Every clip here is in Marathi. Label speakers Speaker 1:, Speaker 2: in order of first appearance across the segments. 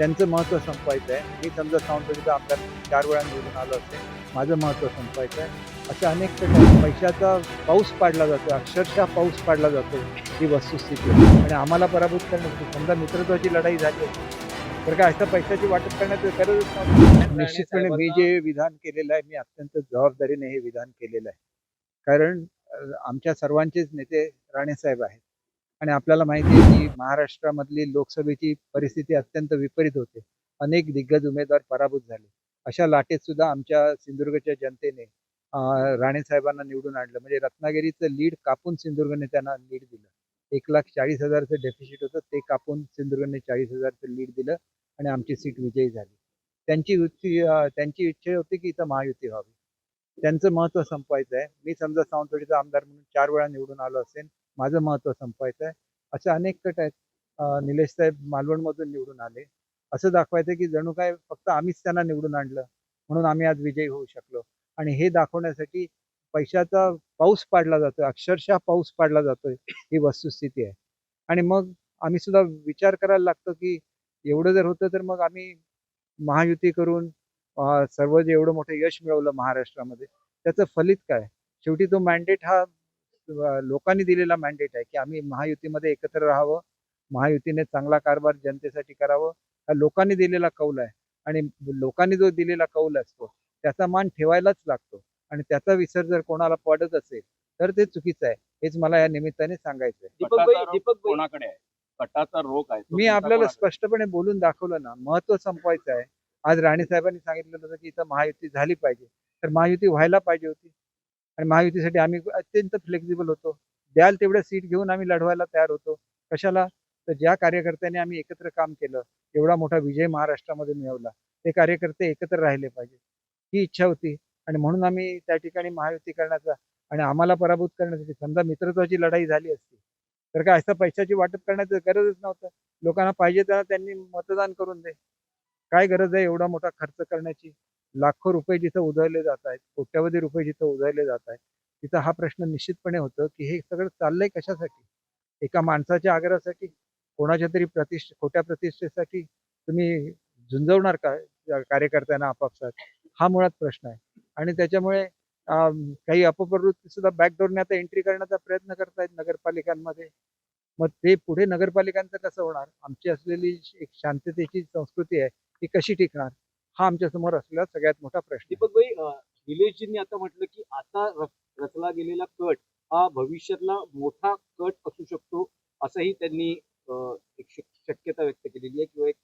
Speaker 1: त्यांचं महत्त्व संपवायचं आहे मी समजा सावंतवाडीचा आमदार चार वेळा निवडून आलो असेल माझं महत्त्व संपवायचं आहे असे अनेक प्रकार पैशाचा पाऊस पाडला जातो अक्षरशः पाऊस पाडला जातो ही वस्तुस्थिती. आणि आम्हाला पराभूत करण्याची समजा मित्रत्वाची लढाई झाली असेल तर काय असं पैशाची वाटप करण्याची गरजच नव्हती? निश्चितपणे मी जे विधान केलेलं आहे मी अत्यंत जबाबदारीने हे विधान केलेलं आहे. कारण आमच्या सर्वांचेच नेते राणेसाहेब आहेत. आणि आपल्याला माहिती आहे की महाराष्ट्रामधली लोकसभेची परिस्थिती अत्यंत विपरीत होते. अनेक दिग्गज उमेदवार पराभूत झाले. अशा लाटेत सुद्धा आमच्या सिंधुदुर्गच्या जनतेने राणेसाहेबांना निवडून आणलं. म्हणजे रत्नागिरीचं लीड कापून सिंधुदुर्गने त्यांना लीड दिलं. एक लाख चाळीस हजारचं डेफिसिट होतं ते कापून सिंधुदुर्गने चाळीस हजारचं लीड दिलं आणि आमची सीट विजयी झाली. त्यांची त्यांची इच्छा होती की इथं महायुती व्हावी. त्यांचं महत्त्व संपवायचं आहे. मी समजा सावंतवाडीचा आमदार म्हणून चार वेळा निवडून आलो असेल माझं महत्त्व संपवायचं आहे. असे अनेक गट आहेत. निलेश साहेब मालवणमधून निवडून आले. असं दाखवायचं की जणू काय फक्त आम्हीच त्यांना निवडून आणलं म्हणून आम्ही आज विजयी होऊ शकलो. आणि हे दाखवण्यासाठी पैशाचा पाऊस पाडला जातोय अक्षरशः पाऊस पाडला जातोय ही वस्तुस्थिती आहे. आणि मग आम्ही सुद्धा विचार करायला लागतो की एवढं जर होतं तर मग आम्ही महायुती करून सर्व जे एवढं मोठं यश मिळवलं महाराष्ट्रामध्ये त्याचं फलित काय? शेवटी तो मॅन्डेट हा लोकांनी दिलेला मॅन्डेट आहे की आम्ही महायुतीमध्ये एकत्र राहावं महायुतीने चांगला कारभार जनतेसाठी करावं हा लोकांनी दिलेला कौल आहे. आणि लोकांनी जो दिलेला कौल असतो त्याचा मान ठेवायलाच लागतो. आणि त्याचा विसर जर कोणाला पडत असेल तर ते चुकीचं आहे. हेच मला या निमित्ताने सांगायचं आहे
Speaker 2: दीपक
Speaker 3: कोणाकडे आहे? कटाचा रोग आहे. तो
Speaker 1: मी आपल्याला? स्पष्टपणे बोलून दाखवलं ना महत्त्व संपवायचं आहे. आज राणे साहेबांनी सांगितलेलं होतं की इथं महायुती झाली पाहिजे. तर महायुती व्हायला पाहिजे होती. आणि महायुतीसाठी आम्ही अत्यंत फ्लेक्झिबल होतो. द्याल तेवढ्या सीट घेऊन आम्ही लढवायला तयार होतो. कशाला? तर ज्या कार्यकर्त्यांनी आम्ही एकत्र काम केलं एवढा मोठा विजय महाराष्ट्रामध्ये मिळवला. ते कार्यकर्ते एकत्र राहिले पाहिजे. ही इच्छा होती. आणि म्हणून आम्ही त्या ठिकाणी महायुती करण्याचा आणि आम्हाला पराभूत करण्यासाठी समजा मित्रत्वाची लढाई झाली असती. तर काय असं पैशाची वाटप करण्याची गरजच नव्हतं. लोकांना पाहिजे त्यांना त्यांनी मतदान करून दे. काय गरज आहे एवढा मोठा खर्च करण्याची? लाखो रुपये जिथं उधळले जात आहेत कोट्यावधी रुपये जिथं उधळले जात आहेत तिथं हा प्रश्न निश्चितपणे होतं की हे सगळं चाललंय कशासाठी? एका माणसाच्या आग्रहासाठी? कोणाच्या तरी प्रतिष्ठ खोट्या प्रतिष्ठेसाठी तुम्ही झुंजवणार का कार्यकर्त्यांना आपापसात हा मुळात प्रश्न आहे. आणि त्याच्यामुळे काही अपप्रवृत्ती सुद्धा बॅकडोरने आता एंट्री करण्याचा प्रयत्न करतायत नगरपालिकांमध्ये. मग ते पुढे नगरपालिकांचं कसं होणार? आमची असलेली एक शांततेची संस्कृती आहे. ती कशी टिकणार हा आमच्यासमोर असलेला सगळ्यात मोठा प्रश्न.
Speaker 2: दीपक भाई निलेशजींनी आता म्हटलं की आता रच- रचला गेलेला कट हा भविष्यातला मोठा कट असू शकतो असंही त्यांनी एक शक- शक्यता व्यक्त केलेली आहे किंवा एक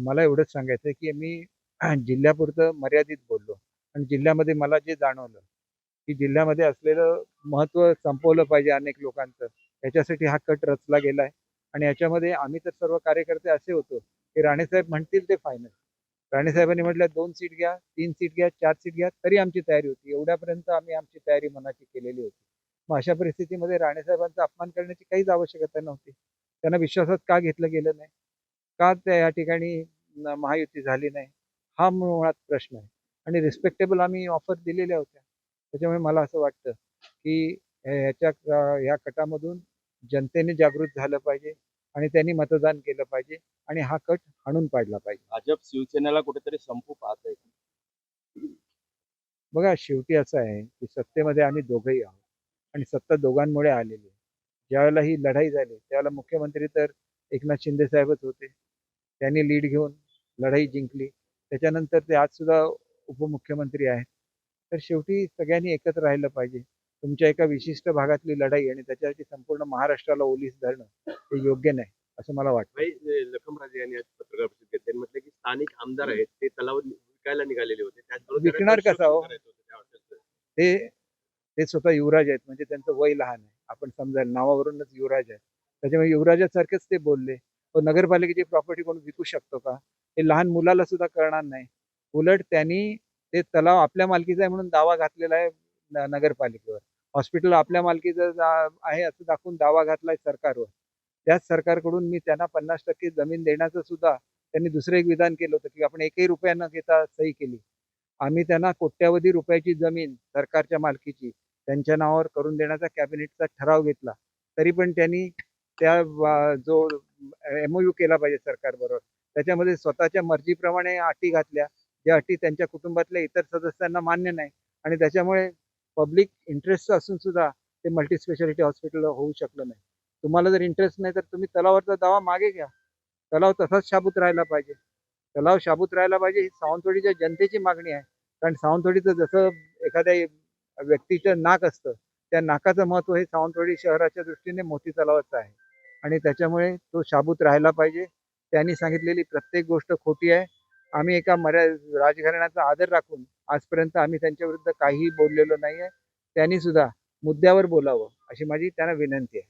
Speaker 1: मला एवढंच सांगायचं आहे की मी जिल्ह्यापुरतं मर्यादित बोललो आणि जिल्ह्यामध्ये मला जे जाणवलं की जिल्ह्यामध्ये असलेलं महत्त्व संपवलं पाहिजे अनेक लोकांचं याच्यासाठी हा कट रचला गेला आहे आणि याच्यामध्ये आम्ही तर सर्व कार्यकर्ते असे होतो की राणेसाहेब म्हणतील ते फायनल राणेसाहेबांनी म्हटलं दोन सीट घ्या तीन सीट घ्या चार सीट घ्या तरी आमची तयारी होती. एवढ्यापर्यंत आम्ही आमची तयारी मनाची केलेली होती. मग अशा परिस्थितीमध्ये राणेसाहेबांचा अपमान करण्याची काहीच आवश्यकता नव्हती. त्यांना विश्वासात का घेतलं गेलं नाही? का त्या या ठिकाणी महायुती झाली नाही? हा मुळात प्रश्न आहे. आणि रिस्पेक्टेबल आम्ही ऑफर दिलेल्या होत्या. त्याच्यामुळे मला असं वाटतं की ह्याच्या ह्या कटामधून जनतेने जागृत झालं पाहिजे. आणि त्यांनी मतदान केलं पाहिजे आणि हा कट हाणून पाडला पाहिजे.
Speaker 3: भाजप शिवसेनेला कुठेतरी संपू पाहत आहे
Speaker 1: बघा शेवटी असं आहे की सत्तेमध्ये आम्ही दोघंही आहोत आणि सत्ता दोघांमुळे आलेली आहे. ज्यावेळेला ही लढाई झाली त्यावेळेला मुख्यमंत्री तर एकनाथ शिंदे साहेबच होते. त्यांनी लीड घेऊन लढाई जिंकली. त्याच्यानंतर ते आज सुद्धा उपमुख्यमंत्री आहेत. तर शेवटी सगळ्यांनी एकत्र राहिलं पाहिजे. तुमच्या एका विशिष्ट भागातली लढाई आणि त्याच्यासाठी संपूर्ण महाराष्ट्राला ओलीस धरणं हे योग्य नाही असं मला वाटतं.
Speaker 4: लखमराजे यांनी आज पत्रकार परिषद घेतली म्हटलं की स्थानिक आमदार आहेत ते तलावर विकायला निघालेले होते.
Speaker 1: विकणार कसा हो? ते ते स्वतः युवराज आहेत म्हणजे त्यांचं वय लहान आहे. आपण समजायला नावावरूनच युवराज आहे त्याच्यामुळे युवराजासारखेच ते बोलले. व नगरपालिकेची प्रॉपर्टी कोण विकू शकतो का? हे लहान मुलाला सुद्धा कळणार नाही. उलट त्यांनी ते तलाव आपल्या मालकीचा आहे म्हणून दावा घातलेला आहे नगरपालिकेवर. हॉस्पिटल आपल्या मालकीचं आहे असं दाखवून दावा घातलाय सरकारवर. त्याच सरकारकडून मी त्यांना पन्नास टक्के जमीन देण्याचं सुद्धा त्यांनी दुसरं एक विधान केलं होतं की आपण एकही रुपया न घेता सही केली. आम्ही त्यांना कोट्यावधी रुपयाची जमीन सरकारच्या मालकीची त्यांच्या नावावर करून देण्याचा कॅबिनेटचा ठराव घेतला. तरी पण त्यांनी त्या जो एमओयू केला पाहिजे सरकारबरोबर त्याच्यामध्ये स्वतःच्या मर्जीप्रमाणे अटी घातल्या. ज्या अटी त्यांच्या कुटुंबातल्या इतर सदस्यांना मान्य नाही आणि त्याच्यामुळे पब्लिक इंटरेस्ट असून सुद्धा ते मल्टी स्पेशालिटी हॉस्पिटल होऊ शकलं नाही. तुम्हाला जर इंटरेस्ट नाही तर तुम्ही तलावावरचा दावा मागे घ्या. तलाव तसाच शाबूत राहायला पाहिजे. तलाव शाबूत राहायला पाहिजे ही सावंतवाडीच्या जनतेची मागणी आहे. कारण सावंतवाडीचं जसं एखाद्या व्यक्तीचं नाक असतं त्या नाकाचं महत्त्व हे सावंतवाडी शहराच्या दृष्टीने मोती तलावाचं आहे. आणि त्याच्यामुळे तो शाबूत राहायला पाहिजे. त्यांनी सांगितलेली प्रत्येक गोष्ट खोटी आहे. आम्ही एका मर्या राजघराण्याचा आदर राखून आजपर्यंत आम्ही त्यांच्या विरुद्ध काहीही बोललेलो नाही आहे त्यांनी सुद्धा मुद्द्यावर बोलावं अशी माझी त्यांना विनंती आहे.